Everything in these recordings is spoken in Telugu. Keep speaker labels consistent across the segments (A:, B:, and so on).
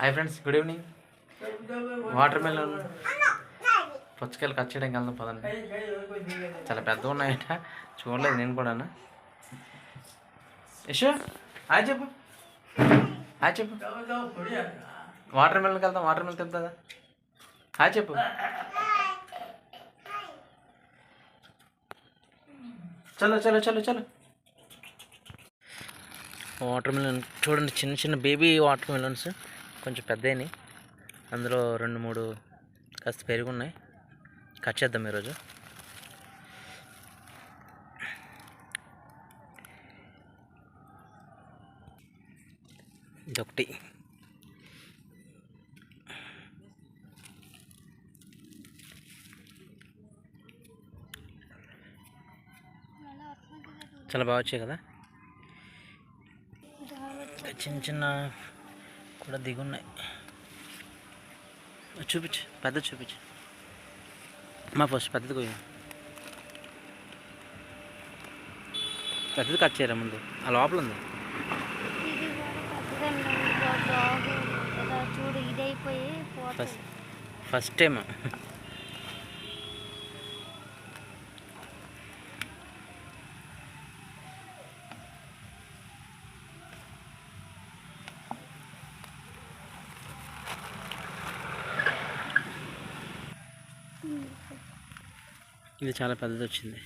A: Hi friends good evening. Watermelon పుచ్చకాయలు కట్ చేయడానికి వెళ్దాం పదండి. చాలా పెద్ద ఉన్నాయట. చూడలేదు నేను కూడా యశో హాయ్ చెప్పు. హాయ్ చెప్పు. వాటర్ మెలన్కి వెళ్దాం వాటర్ మెలన్ తింటుందా హాయ్ చెప్పు. చలో చలో చలో చలో. వాటర్ మిలన్ చూడండి చిన్న చిన్న బేబీ వాటర్ మిలన్స్. కొంచెం పెద్దయినాయి. అందులో రెండు మూడు కాస్త పెరుగున్నాయి. కట్ చేద్దాం ఈరోజు. ఇదొకటి. చాలా బాగా వచ్చాయి కదా? చిన్న చిన్న కూడా దిగున్నాయి. చూపించు పెద్ద చూపించు. మా ఫస్ట్ పెద్దది పోయి పెద్దది కట్ చేయరా ముందు? ఆ లోపల ఉంది.
B: ఇది కూడా పెద్దదండి బాగు ఇలా చూడు ఇది అయిపోయి పోతుంది
A: ఫస్ట్ ఫస్ట్ టైం ఇది చాలా పెద్దది వచ్చింది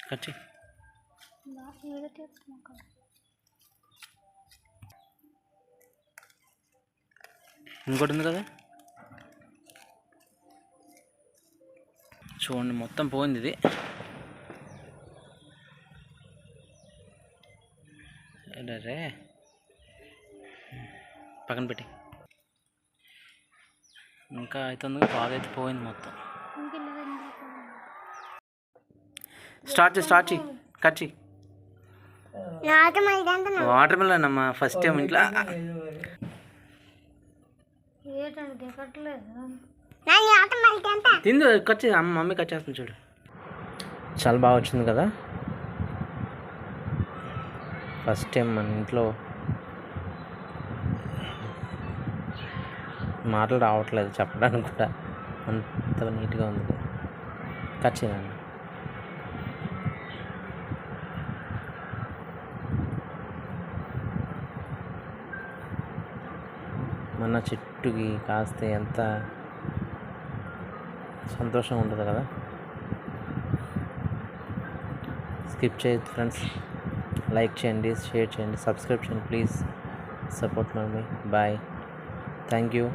A: కట్ ఇంకోటి ఉంది కదా? చూడండి మొత్తం పోయింది ఇది. రే పక్కన పెట్టి ఇంకా అవుతుంది బాగా అయితే పోయింది మొత్తం. స్టార్ట్ స్టార్ట్ చేయి కట్ చేయి. వాటర్ మిలన్ అమ్మా ఫస్ట్ టైం ఇంట్లో. తిందు కట్ అమ్మ మమ్మీ కట్ చేస్తుంది చూడు. చాలా బాగా వచ్చింది కదా. ఫస్ట్ టైం మన ఇంట్లో మాటలు రావట్లేదు చెప్పడానికి కూడా. అంత నీట్గా ఉంది. కట్ చేయండి. మన చెట్టుకి కాస్తే ఎంత సంతోషంగా ఉంటుంది కదా. స్కిప్ చేయొద్దు ఫ్రెండ్స్ లైక్ చేయండి షేర్ చేయండి subscription please support mummy. Bye thank you